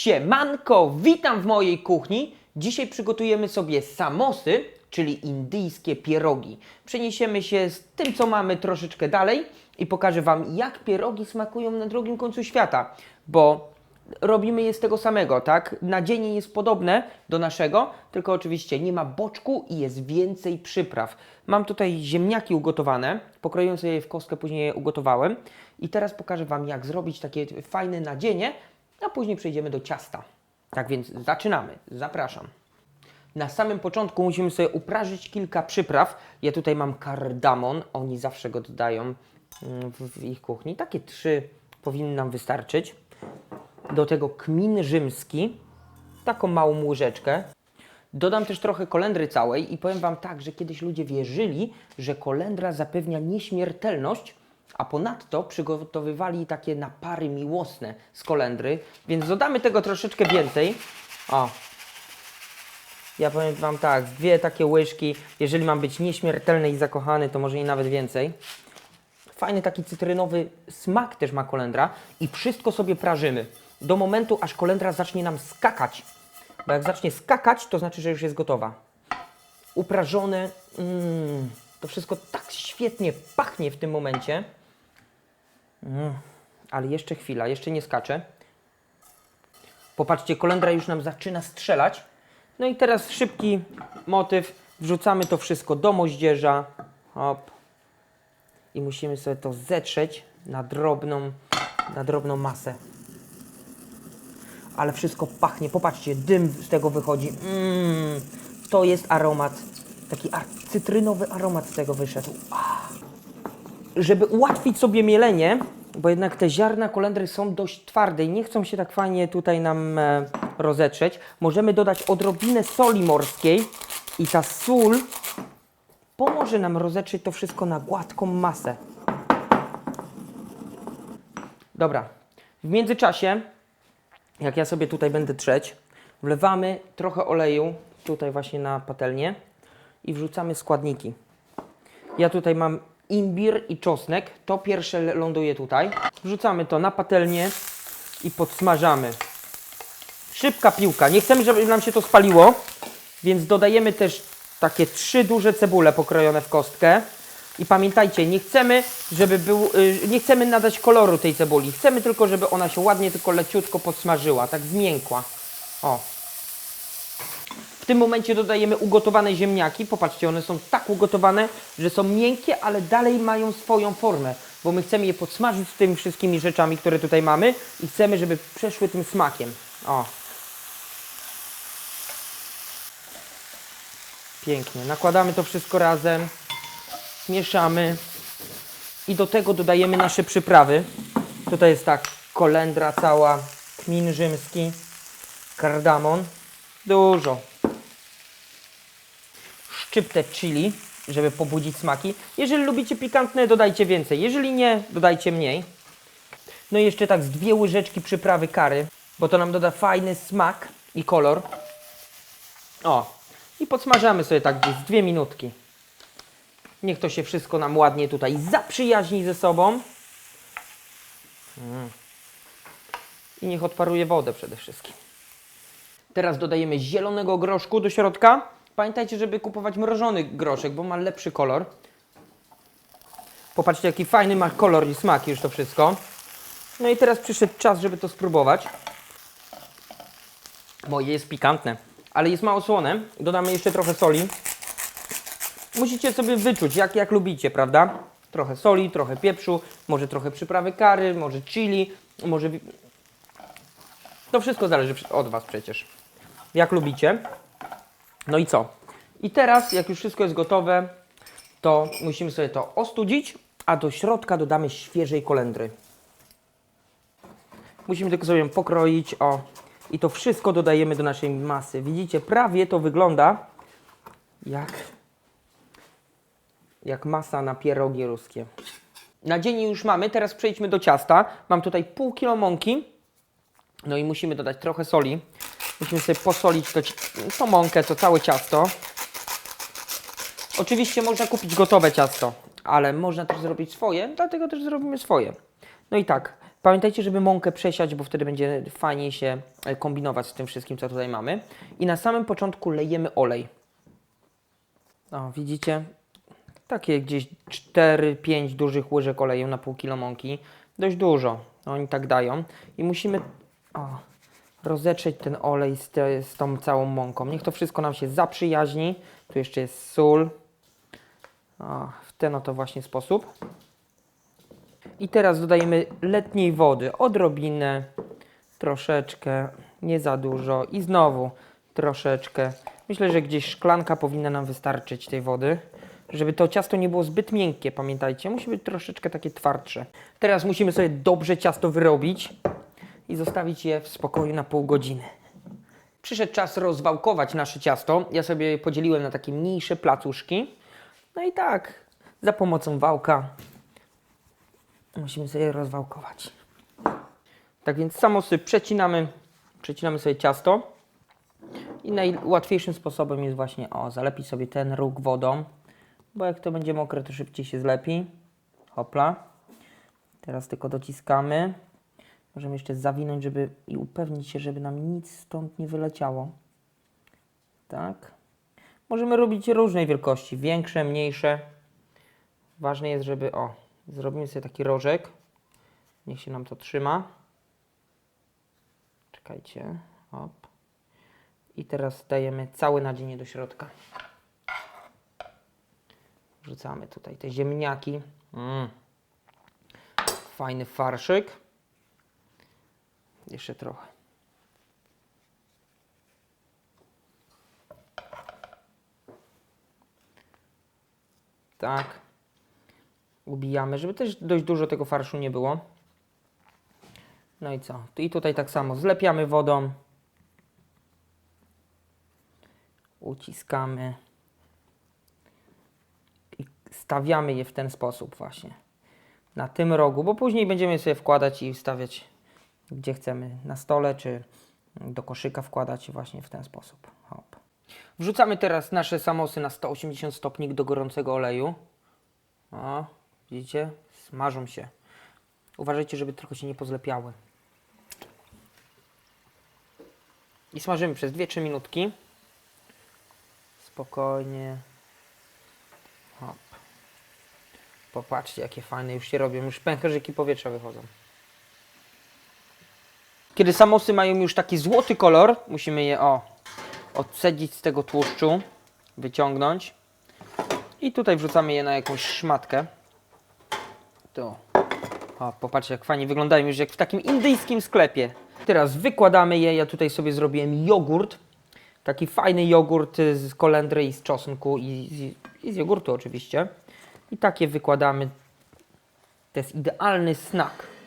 Siemanko, witam w mojej kuchni. Dzisiaj przygotujemy sobie samosy, czyli indyjskie pierogi. Przeniesiemy się z tym, co mamy troszeczkę dalej i pokażę Wam, jak pierogi smakują na drugim końcu świata, bo robimy je z tego samego, tak? Nadzienie jest podobne do naszego, tylko oczywiście nie ma boczku i jest więcej przypraw. Mam tutaj ziemniaki ugotowane, pokroiłem sobie je w kostkę, później je ugotowałem i teraz pokażę Wam, jak zrobić takie fajne nadzienie, a później przejdziemy do ciasta. Tak więc zaczynamy. Zapraszam. Na samym początku musimy sobie uprażyć kilka przypraw. Ja tutaj mam kardamon, oni zawsze go dodają mm, w, ich kuchni. Takie trzy powinny nam wystarczyć. Do tego kmin rzymski, taką małą łyżeczkę. Dodam też trochę kolendry całej i powiem Wam tak, że kiedyś ludzie wierzyli, że kolendra zapewnia nieśmiertelność, a ponadto przygotowywali takie napary miłosne z kolendry, więc dodamy tego troszeczkę więcej. O, ja powiem Wam tak, dwie takie łyżki, jeżeli mam być nieśmiertelny i zakochany, to może i nawet więcej. Fajny taki cytrynowy smak też ma kolendra i wszystko sobie prażymy do momentu, aż kolendra zacznie nam skakać. Bo jak zacznie skakać, to znaczy, że już jest gotowa. Uprażone, mm, to wszystko tak świetnie pachnie w tym momencie. Mm, ale jeszcze chwila, jeszcze nie skacze. Popatrzcie, kolendra już nam zaczyna strzelać. No i teraz szybki motyw. Wrzucamy to wszystko do moździerza. Hop. I musimy sobie to zetrzeć na drobną, na drobną masę. Ale wszystko pachnie. Popatrzcie, dym z tego wychodzi. Mm, to jest aromat. Taki cytrynowy aromat z tego wyszedł. Żeby ułatwić sobie mielenie, bo jednak te ziarna kolendry są dość twarde i nie chcą się tak fajnie tutaj nam e, rozetrzeć, możemy dodać odrobinę soli morskiej i ta sól pomoże nam rozetrzeć to wszystko na gładką masę. Dobra. W międzyczasie, jak ja sobie tutaj będę trzeć, wlewamy trochę oleju tutaj właśnie na patelnię i wrzucamy składniki. Ja tutaj mam imbir i czosnek. To pierwsze ląduje tutaj. Wrzucamy to na patelnię i podsmażamy. Szybka piłka. Nie chcemy, żeby nam się to spaliło, więc dodajemy też takie trzy duże cebule pokrojone w kostkę. I pamiętajcie, nie chcemy, żeby był, y, nie chcemy nadać koloru tej cebuli. Chcemy tylko, żeby ona się ładnie, tylko leciutko podsmażyła, tak zmiękła. O, tym momencie dodajemy ugotowane ziemniaki. Popatrzcie, one są tak ugotowane, że są miękkie, ale dalej mają swoją formę, bo my chcemy je podsmażyć z tymi wszystkimi rzeczami, które tutaj mamy i chcemy, żeby przeszły tym smakiem. O. Pięknie. Nakładamy to wszystko razem, mieszamy i do tego dodajemy nasze przyprawy. Tutaj jest tak kolendra cała, kmin rzymski, kardamon. Dużo, szczyptę chili, żeby pobudzić smaki. Jeżeli lubicie pikantne, dodajcie więcej. Jeżeli nie, dodajcie mniej. No i jeszcze tak z dwie łyżeczki przyprawy kary, bo to nam doda fajny smak i kolor. O, i podsmażamy sobie tak gdzieś dwie minutki. Niech to się wszystko nam ładnie tutaj zaprzyjaźni ze sobą. Mm. I niech odparuje wodę przede wszystkim. Teraz dodajemy zielonego groszku do środka. Pamiętajcie, żeby kupować mrożony groszek, bo ma lepszy kolor. Popatrzcie, jaki fajny ma kolor i smak już to wszystko. No i teraz przyszedł czas, żeby to spróbować. Moje jest pikantne, ale jest mało słone. Dodamy jeszcze trochę soli. Musicie sobie wyczuć, jak, jak lubicie, prawda? Trochę soli, trochę pieprzu, może trochę przyprawy kary, może chili, może... To wszystko zależy od Was przecież. Jak lubicie. No i co? I teraz, jak już wszystko jest gotowe, to musimy sobie to ostudzić, a do środka dodamy świeżej kolendry. Musimy tylko sobie pokroić, o. I to wszystko dodajemy do naszej masy. Widzicie, prawie to wygląda jak, jak masa na pierogi ruskie. Nadzienie już mamy, teraz przejdźmy do ciasta. Mam tutaj pół kilo mąki. No i musimy dodać trochę soli. Musimy sobie posolić to, to mąkę, to całe ciasto. Oczywiście można kupić gotowe ciasto, ale można też zrobić swoje, dlatego też zrobimy swoje. No i tak, Pamiętajcie, żeby mąkę przesiać, bo wtedy będzie fajnie się e, kombinować z tym wszystkim, co tutaj mamy. I na samym początku lejemy olej. O, widzicie? Takie gdzieś 4-5 dużych łyżek oleju na pół kilo mąki. Dość dużo. Oni tak dają. I musimy o, rozetrzeć ten olej z, te, z tą całą mąką. Niech to wszystko nam się zaprzyjaźni. Tu jeszcze jest sól. O, w ten oto właśnie sposób. I teraz dodajemy letniej wody. Odrobinę, troszeczkę, nie za dużo. I znowu troszeczkę. Myślę, że gdzieś szklanka powinna nam wystarczyć tej wody. Żeby to ciasto nie było zbyt miękkie, pamiętajcie. Musi być troszeczkę takie twardsze. Teraz musimy sobie dobrze ciasto wyrobić i zostawić je w spokoju na pół godziny. Przyszedł czas rozwałkować nasze ciasto. Ja sobie podzieliłem na takie mniejsze placuszki. No i tak, za pomocą wałka musimy sobie rozwałkować. Tak więc samosy przecinamy, przecinamy sobie ciasto. I najłatwiejszym sposobem jest właśnie o, zalepić sobie ten róg wodą, bo jak to będzie mokre, to szybciej się zlepi. Hopla. Teraz tylko dociskamy. Możemy jeszcze zawinąć, żeby i upewnić się, żeby nam nic stąd nie wyleciało. Tak. Możemy robić różnej wielkości, większe, mniejsze. Ważne jest, żeby o, zrobimy sobie taki rożek. Niech się nam to trzyma. Czekajcie. Hop. I teraz dajemy całe nadzienie do środka. Wrzucamy tutaj te ziemniaki. Mm. Fajny farszyk. Jeszcze trochę. Tak. Ubijamy, żeby też dość dużo tego farszu nie było. No i co? I tutaj tak samo zlepiamy wodą. Uciskamy. I stawiamy je w ten sposób właśnie. Na tym rogu, bo później będziemy sobie wkładać i wstawiać gdzie chcemy. Na stole czy do koszyka wkładać właśnie w ten sposób. Hop. Wrzucamy teraz nasze samosy na 180 stopni do gorącego oleju. O, widzicie? Smażą się. Uważajcie, żeby tylko się nie pozlepiały. I smażymy przez 2-3 minutki. Spokojnie. Hop. Popatrzcie, jakie fajne już się robią. Już pęcherzyki powietrza wychodzą. Kiedy samosy mają już taki złoty kolor, musimy je o, z tego tłuszczu, wyciągnąć. I tutaj wrzucamy je na jakąś szmatkę. Tu. O, popatrzcie jak fajnie wyglądają już jak w takim indyjskim sklepie. Teraz wykładamy je. Ja tutaj sobie zrobiłem jogurt. Taki fajny jogurt z kolendry i z czosnku i z, i z jogurtu oczywiście. I takie wykładamy. To jest idealny snack.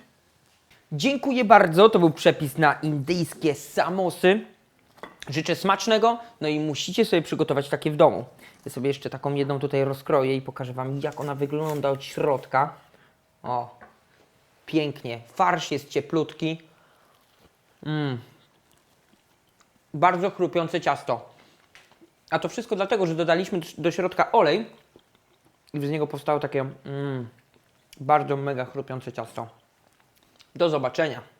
Dziękuję bardzo. To był przepis na indyjskie samosy. Życzę smacznego, no i musicie sobie przygotować takie w domu. Ja sobie jeszcze taką jedną tutaj rozkroję i pokażę Wam, jak ona wygląda od środka. O, pięknie. Farsz jest cieplutki. Mm. Bardzo chrupiące ciasto. A to wszystko dlatego, że dodaliśmy do środka olej i z niego powstało takie mm, bardzo mega chrupiące ciasto. Do zobaczenia.